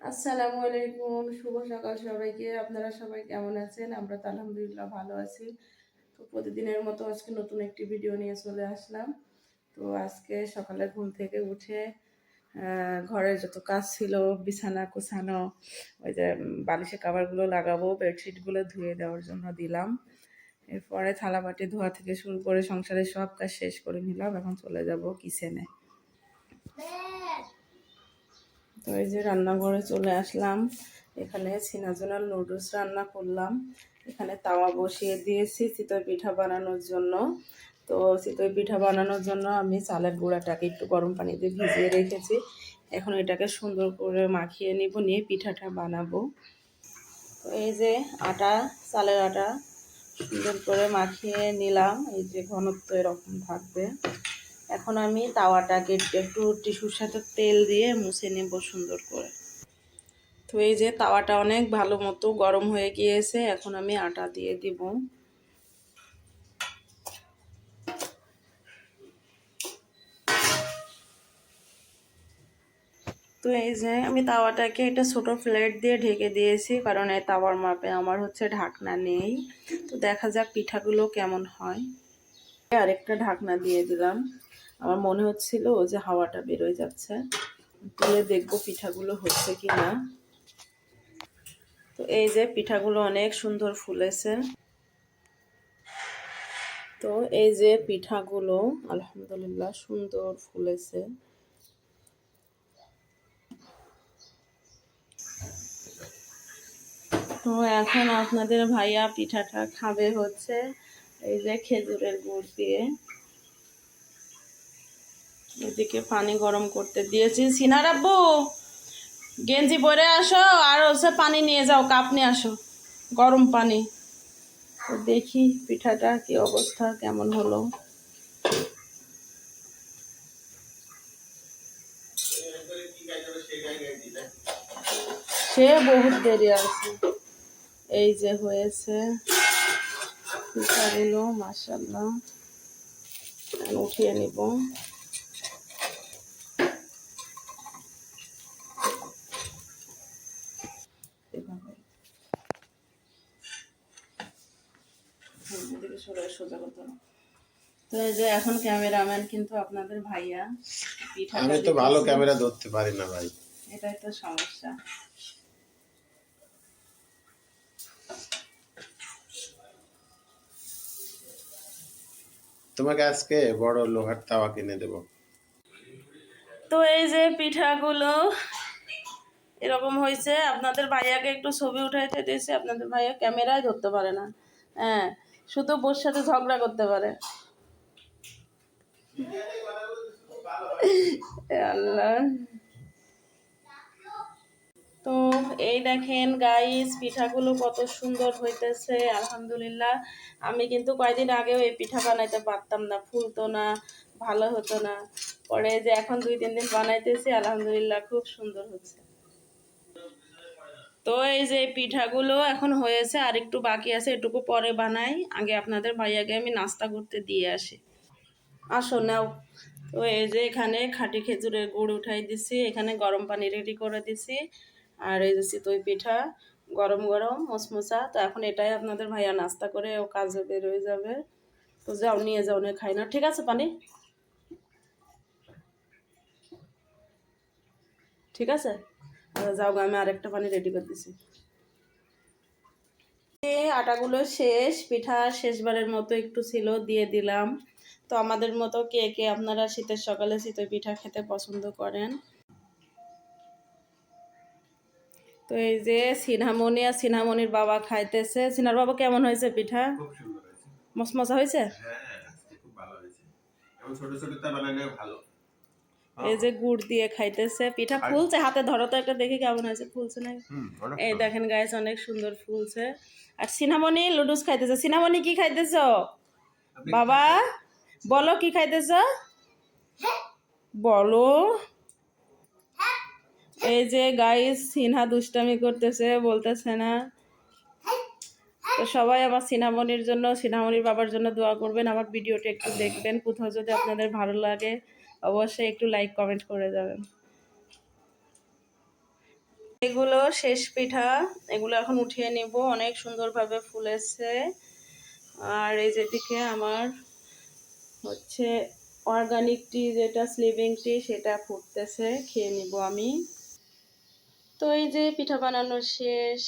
আসসালামু আলাইকুম, শুভ সকাল সবাইকে। আপনারা সবাই কেমন আছেন? আমরা তো আলহামদুলিল্লাহ ভালো আছি। তো প্রতিদিনের মতো আজকে নতুন একটি ভিডিও নিয়ে চলে আসলাম। তো আজকে সকালে ঘুম থেকে উঠে ঘরের যত কাজ ছিল, বিছানা কোছানো ওই যে বালিশে কাভারগুলো লাগাবো, বেডশিটগুলো ধুয়ে দেওয়ার জন্য দিলাম। এরপরে থালা বাটি ধোয়া থেকে শুরু করে সংসারের সব কাজ শেষ করে নিলাম, এখন চলে যাব কিচেনে তো এই যে রান্নাঘরে চলে আসলাম। এখানে সিনাজোনাল নুডলস রান্না করলাম। এখানে তাওয়া বসিয়ে দিয়েছি চিতই পিঠা বানানোর জন্য। তো চিতই পিঠা বানানোর জন্য আমি চালের গুঁড়াটাকে একটু গরম পানিতে ভিজিয়ে রেখেছি। এখন এটাকে সুন্দর করে মাখিয়ে নিব, নিয়ে পিঠাটা বানাবো। তো এই যে আটা, চালের আটা সুন্দর করে মাখিয়ে নিলাম। এই যে ঘনত্ব এরকম থাকবে। এখন আমি তাওয়াটাকে একটু টিস্যুর সাথে তেল দিয়ে মুছে নেব সুন্দর করে। তো এই যে তাওয়াটা অনেক ভালো মতো গরম হয়ে গিয়েছে, এখন আমি আটা দিয়ে দিব। তো এই যে আমি তাওয়াটাকে একটা ছোট প্লেট দিয়ে ঢেকে দিয়েছি, কারণ এই তাওয়ার মাপে আমার হচ্ছে ঢাকনা নেই। তো দেখা যাক পিঠাগুলো কেমন হয়। আরেকটা ঢাকনা দিয়ে দিলাম। আমার মনে হচ্ছিল যে হাওয়াটা বেরোয় যাচ্ছে। তুলে দেখব পিঠাগুলো হচ্ছে কি না তো এই যে পিঠাগুলো অনেক সুন্দর ফুলেছে। তো এই যে পিঠাগুলো, আলহামদুলিল্লাহ সুন্দর ফুলেছে। তো এখন আপনাদের ভাইয়া পিঠাটা খাবে হচ্ছে এই যে খেজুরের গুড় দিয়ে। এদিকে পানি গরম করতে দিয়েছি। সিনার আব্বু, গেঞ্জি পরে আসো, আর হচ্ছে পানি নিয়ে যাও, কাপ নিয়ে আসো। গরম পানি। তো দেখি পিঠাটা কি অবস্থা, কেমন হলো। সে বহুত দেরি আছে। এই যে হয়েছে পিঠাগুলো মাসাল্লাহ উঠিয়ে নিব। সোজা করতে। তো এই যে এখন ক্যামেরাম্যান কিন্তু আপনাদের ভাইয়া। পিঠা আমি তো ভালো ক্যামেরা ধরতে পারি না ভাই। এটাই তো সমস্যা। তোমাকে আজকে বড় লোহার তাওয়া কিনে দেব। তো এই যে পিঠাগুলো এরকম হয়েছে। আপনাদের ভাইয়াকে একটু ছবি উঠাইতে দিয়েছি। আপনাদের ভাইয়া ক্যামেরায় ধরতে পারে না। হ্যাঁ শুধু বোর সাথে ঝগড়া করতে পারে। তো এই দেখেন গাইস পিঠাগুলো কত সুন্দর হইতেছে, আলহামদুলিল্লাহ। আমি কিন্তু কয়দিন আগেও এই পিঠা বানাইতে পারতাম না, ফুলতো না, ভালো হতো না। পরে যে এখন দুই, তিন দিন বানাইতেছি, আলহামদুলিল্লাহ খুব সুন্দর হচ্ছে। তো এই যে পিঠাগুলো এখন হয়েছে, আর একটু বাকি আছে, এটুকু পরে বানাই। আগে আপনাদের ভাইয়াকে আমি নাস্তা করতে দিয়ে আসি। আসো, নাও। তো এই যে এখানে খাঁটি খেজুরের গুড় উঠাই দিছি, এখানে গরম পানি রেডি করে দিছি। আর এই যে চিতই পিঠা, গরম গরম, মসমসা। তো এখন এটাই আপনাদের ভাইয়া নাস্তা করে, ও কাজে বের হয়ে যাবে। তো যাও, নিয়ে যাও, নিয়ে খাই না। ঠিক আছে, পানি? ঠিক আছে? যাও আমি আরেকটা পানি রেডি করে দিছি। আটাগুলো শেষ পিঠা শেষবারের মতো একটু ছিল দিয়ে দিলাম। তো আমাদের মতো কে কে আপনারা শীতের সকালে শীতের পিঠা খেতে পছন্দ করেন? তো এই যে সিনহামণি আর সিনহামণির বাবা খাইতেছে। সিনার বাবা কেমন হয়েছে পিঠা? মশমশা হয়েছে? হ্যাঁ খুব ভালো হয়েছে। ছোট বানালে ভালো। এই যে গুড় দিয়ে খাইতেছে পিঠা ফুলছে হাতে ধরো তো একটা দেখি কেমন হয়েছে? ফুলছে না? এই দেখেন গাইস অনেক সুন্দর ফুলছে। আর সিনামণি লুডুস খাইতেছে। সিনামণি কি খাইতেছ? বাবা বলো কি খাইতেছ? বলো। এই যে গাইস সিনহা দুষ্টামি করতেছে বলতেছে না। তো সবাই আমার সিনামণির জন্য সিনামণির বাবার জন্য দোয়া করবেন। আমার ভিডিওটা একটু দেখবেন। কোথাও যদি আপনাদের ভালো লাগে অবশ্যই একটু লাইক কমেন্ট করে যাবেন। এগুলো শেষ পিঠা, এগুলো এখন উঠিয়ে নিব। অনেক সুন্দরভাবে ফুলেছে। আর এই যেদিকে আমার হচ্ছে অর্গানিক টি যেটা স্লিভিং টি সেটা ফুটতেছে। খেয়ে নিব আমি। তো এই যে পিঠা বানানো শেষ।